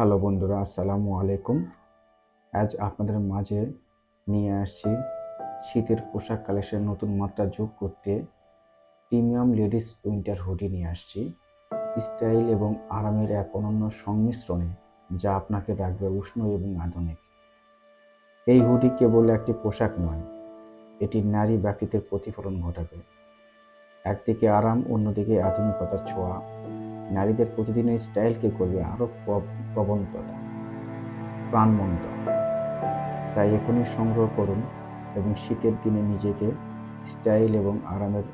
Hello বন্ধুরা, আসসালামু আলাইকুম। আজ আপনাদের মাঝে নিয়ে আসছি শীতের পোশাক কালেকশন নতুন মাত্রা যোগ করতে প্রিমিয়াম লেডিস উইন্টার হুডি নিয়ে আসছি। স্টাইল এবং আরামের এক অনন্য সংমিশ্রণে, যা আপনাকে রাখবে উষ্ণ এবং আধুনিক। এই হুডি কেবল একটি পোশাক নয়, এটি নারী ব্যক্তিত্বের প্রতিফলন ঘটাবে। একদিকে আরাম, অন্যদিকে আধুনিকতার ছোঁয়া। নারীদের প্রতিদিনের স্টাইলকে করবে আরও প্রবণতা প্রাণবন্ত। তাই এখনই সংগ্রহ করুন এবং শীতের দিনে নিজেকে স্টাইল এবং আরামের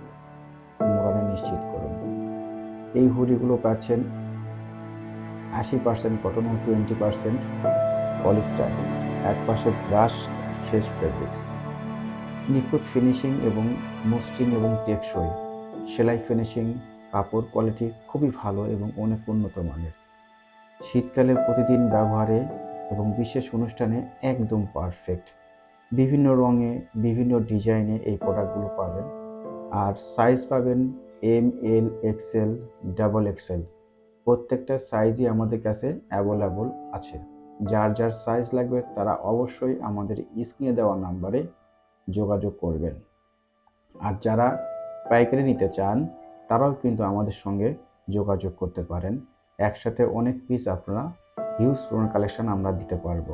মোড়ানে নিশ্চিত করুন। এই হুডিগুলো পাচ্ছেন আশি পার্সেন্ট কটন ও টোয়েন্টি পার্সেন্ট পলিস্টার এক পাশে ব্রাশ শেষ ফেব্রিক্স নিখুঁত ফিনিশিং এবং মসৃণ এবং টেকসই, সেলাই ফিনিশিং কাপড় কোয়ালিটি খুবই ভালো এবং অনেক উন্নত মানের। শীতকালে প্রতিদিন ব্যবহারে এবং বিশেষ অনুষ্ঠানে একদম পারফেক্ট বিভিন্ন রঙে, বিভিন্ন ডিজাইনে এই প্রোডাক্টগুলো পাবেন। আর সাইজ পাবেন M L XL double XL প্রত্যেকটা সাইজই আমাদের কাছে অ্যাভেলেবল আছে। যার যার সাইজ লাগবে তারা অবশ্যই আমাদের স্ক্রিনে দেওয়া নাম্বারে যোগাযোগ করবেন। আর যারা পাইকারি নিতে চান তারাও কিন্তু আমাদের সঙ্গে যোগাযোগ করতে পারেন। একসাথে অনেক পিস আপনারা হিউজ পুরনো কালেকশন আমরা দিতে পারব।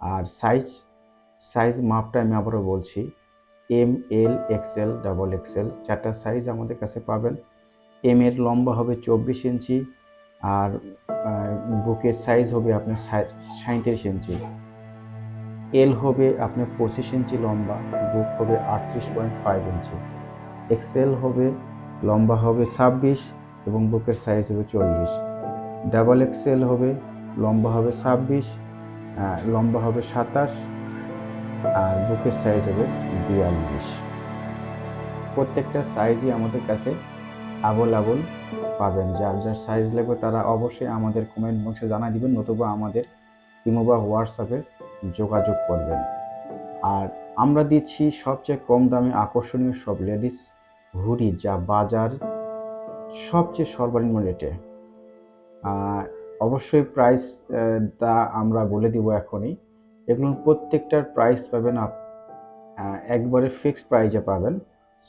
আর সাইজ সাইজ মাপটা আমি আবারও বলছি M L XL double XL চারটা সাইজ আমাদের কাছে পাবেন। এম এর লম্বা হবে চব্বিশ ইঞ্চি আর বুকের সাইজ হবে আপনার সাঁত্রিশ ইঞ্চি। এল হবে আপনার পঁচিশ ইঞ্চি লম্বা বুক হবে আটত্রিশ পয়েন্ট ফাইভ ইঞ্চি। এক্সেল হবে লম্বা হবে ছাব্বিশ এবং বুকের সাইজ হবে চল্লিশ। ডাবল এক্সেল হবে, লম্বা হবে ছাব্বিশ লম্বা হবে সাতাশ, আর বুকের সাইজ হবে বিয়াল্লিশ। প্রত্যেকটা সাইজই আমাদের কাছে আবল আবল পাবেন। যার যার সাইজ লাগবে তারা অবশ্যই আমাদের কমেন্ট বক্সে জানাই দিবেন, নতুবা আমাদের ইমো বা হোয়াটসঅ্যাপে যোগাযোগ করবেন। আর আমরা দিচ্ছি সবচেয়ে কম দামে আকর্ষণীয় সব লেডিস হুডি যা বাজার সবচেয়ে সর্বনিম্ন রেটে। অবশ্যই প্রাইস তা আমরা বলে দিব এখনই। এগুলো প্রত্যেকটার প্রাইস পাবেন আপ একবারে ফিক্সড প্রাইজে পাবেন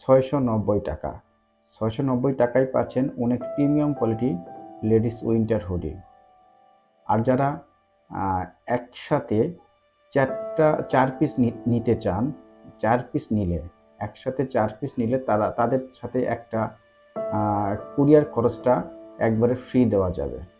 ছয়শো নব্বই টাকা। ছয়শো নব্বই টাকায় পাচ্ছেন অনেক premium quality ladies winter hoodie আর যারা একসাথে চারটা, চার পিস নিতে চান, চার পিস নিলে একসাথে চার পিস নিলে তারা তাদের সাথে একটা কুরিয়ার খরচটা একবারে ফ্রি দেওয়া যাবে।